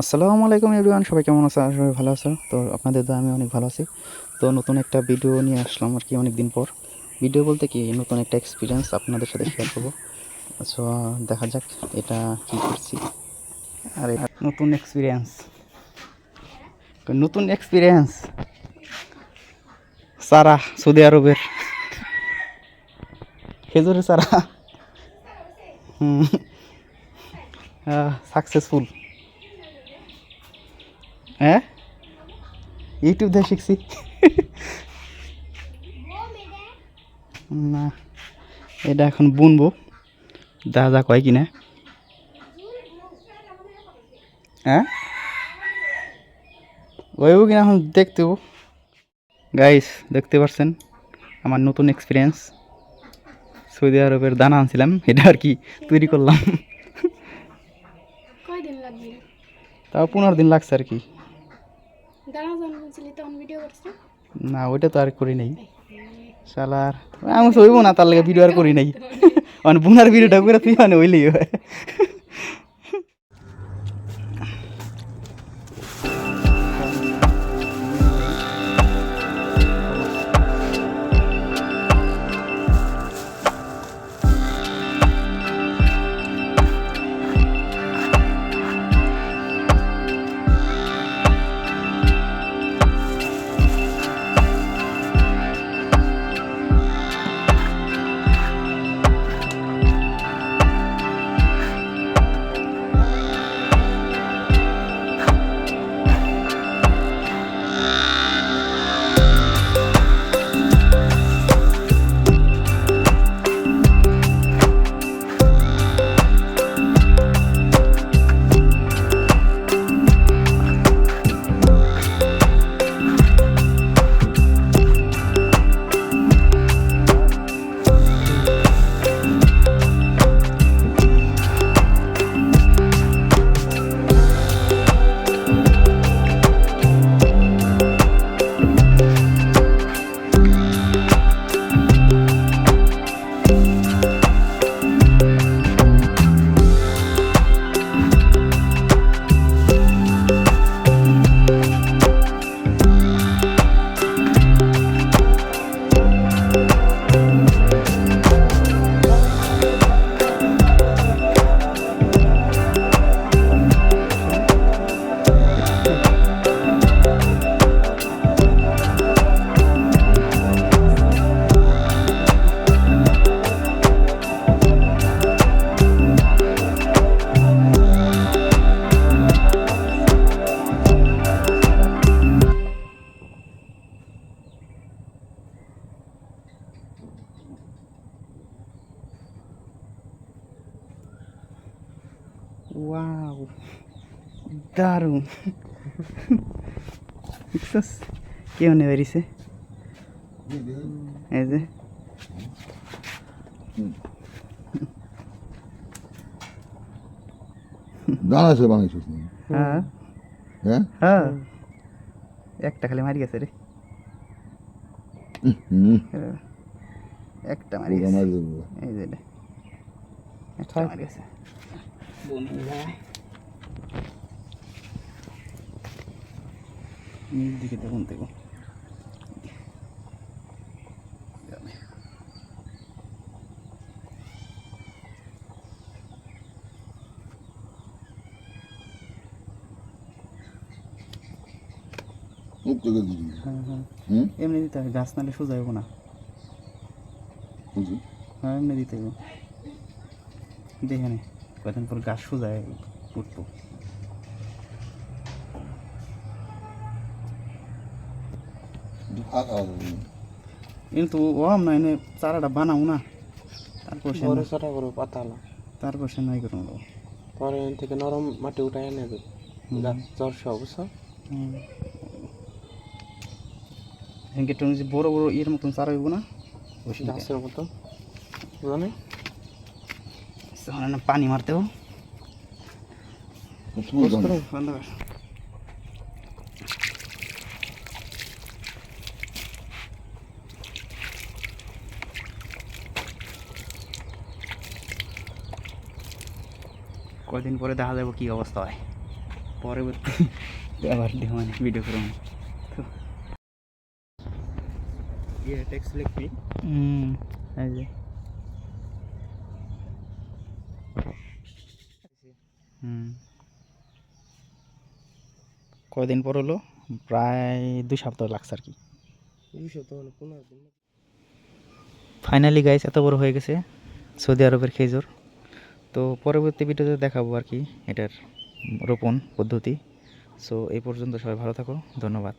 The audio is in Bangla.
আসসালামু আলাইকুম এভরিওয়ান, সবাই কেমন আছে? আশা সবাই ভালো আছো। তো আপনাদের তো আমি অনেক ভালো আছি। তো নতুন একটা ভিডিও নিয়ে আসলাম আর কি অনেক দিন পর। ভিডিও বলতে কি, নতুন একটা এক্সপিরিয়েন্স আপনাদের সাথে শেয়ার করব। সো দেখা যাক এটা কি করছি। আরে, নতুন এক্সপিরিয়েন্স নতুন এক্সপিরিয়েন্স সারা সৌদি আরবের। খেজুরের সারা। হুম। সাকসেসফুল হ্যাঁ? ইউটিউব দিয়ে শিখছি। না এটা এখন বুনবো। যা যা কয় কিনা। হ্যাঁ? ওইব কিনা এখন দেখতে গাইস দেখতে পারছেন? আমার নতুন এক্সপিরিয়েন্স সৌদি আরবের দানা আনছিলাম এটা আর কি তৈরি করলাম। তাও পনেরো দিন লাগছে আর কি। দাঁড়া যখন বলছিলি তখন ভিডিও করছিস না ওইটা তো আর করি নাই। শালার আমি সইব না তার লাগে ভিডিও আর করি নাই। মানে বুনার ভিডিওটা করে তুই মানে ওইলেই হয়। ওয়াও দারুণ দেখছস কেউ নেই বেরিয়েছে এই যে সে বানাইছিস হ্যাঁ হ্যাঁ হ্যাঁ একটা খালি মারি গেছে রে। একটা মারি গেছে এই যে। একটা মারি গেছে নিচ দিকে দেখুন দেখুন। হ্যাঁ হ্যাঁ। এমনি দিতে হবে গাছ নালে সোজা হব না। হ্যাঁ এমনি দিতে হবে দেখে নে। কদিন পর গাছ সোজা উঠবো। কিন্তু ও না এনে চারাটা বানাও না। তারপর সে বড় ছোটা করো পাতালা তারপর সে নয় করুন পরে এখান থেকে নরম মাটি উঠাই নেবে জ্বর সহ বুঝছ? এখানকে বড় বড় ইয়ের মতন চারা হইব না? গাছের মতো জানে তখন না পানি মারতেও কর। কয়দিন পরে দেখা যাব কি অবস্থা হয়। পরবর্তী আবার মানে ভিডিও করব ইয়ে টেক্সট লিখবি। হুম এই যে হুম কয়দিন পর হলো? প্রায় দুই সপ্তাহ লাগছে আর কি। সপ্তাহ মানে ফাইনালি গাইস এত বড় হয়ে গেছে সৌদি আরবের খেজুর। তো পরবর্তী ভিডিওতে দেখাবো আর কি এটার রোপণ পদ্ধতি। সো এই পর্যন্ত সবাই ভালো থাকো ধন্যবাদ।